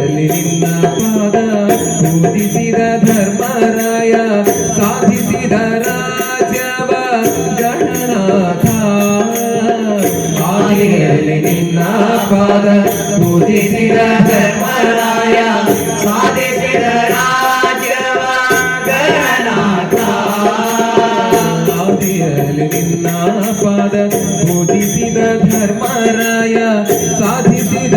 ಆದಿಯಲ್ಲಿ ನಿನ್ನ ಪಾದ ಪೂಜಿಸಿದ ಧರ್ಮರಾಯ, ಸಾಧಿಸಿದ ರಾಜವ ಗಣನಾಥ. ಆದಿಯಲ್ಲಿ ನಿನ್ನ ಪಾದ ಪೂಜಿಸಿದ ಧರ್ಮರಾಯ, ಸಾಧಿಸಿದ ರಾಜವ ಗಣನಾಥ. ಆದಿಯಲ್ಲಿ ನಿನ್ನ ಪಾದ ಪೂಜಿಸಿದ ಧರ್ಮರಾಯ, ಸಾಧಿಸಿದ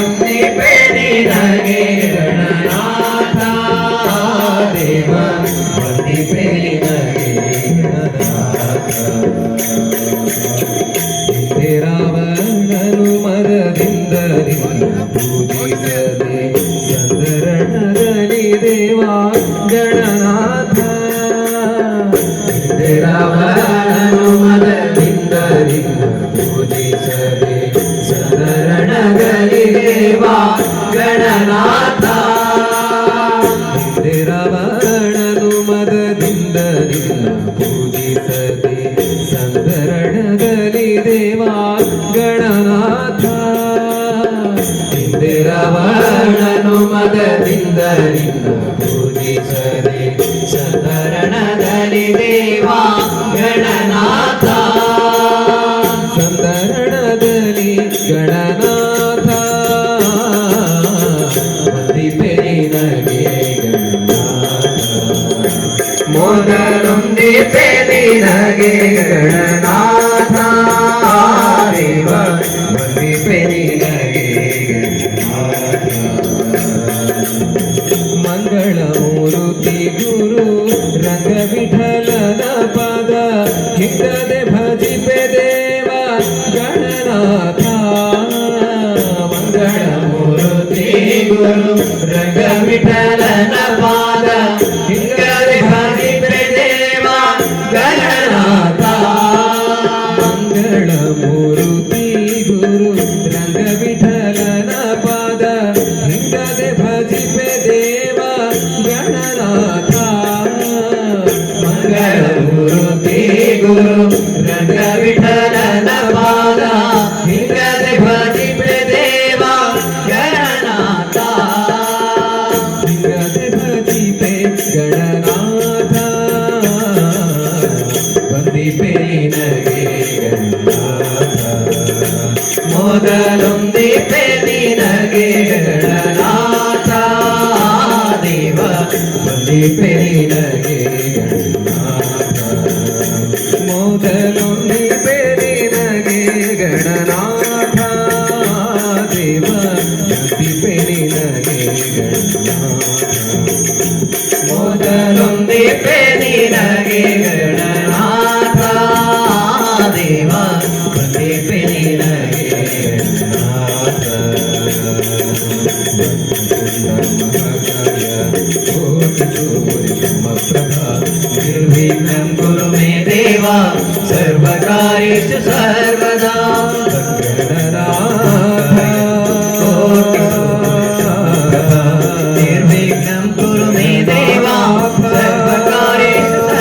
ಪೂಜಿಸದೆ ಸಂದರಣದಲ್ಲಿ ದೇವಾ ಗಣನಾಥ. ರಾವಣನು ಮದದಿಂದ ಪೂಜಿಸದೆ ಸಂದರಣದಲ್ಲಿ ದೇವಾ ಗಣನಾಥ. ರಾವಣನು ಮದದಿಂದ ಪೂಜಿಸದೆ ಸಂದರಣದಲ್ಲಿ ದೇವಾ ಗಣನಾಥ. ಗುರು ರಂಗ ವಿಠಲನ ಪದ ಹಿಟ್ಟದೆ ಭಜಿಪೆ ದೇವ ಗಣನಾಥ ಮಂಗಳ ಮೂರುತಿ ಗುರು ರಂಗ ವಿಠಲನ ಪಾದ ಹಿಟ್ಟದೆ ಭಜಿಪೆ ದೇವ ಗಣನಾಥ ಮಂಗಳ ಮೂರುತಿ ಗುರು ರಂಗ ವಿಠಲನ ಪಾದ ಹಿಂಗದೆ ಭಜಿಪೆ ಮೊದಲೊಂದಿಪೆ ನಿನಗೆ ಗಣನಾಥ ದೇವ ವಂದಿಪೆ ನಿನಗೆ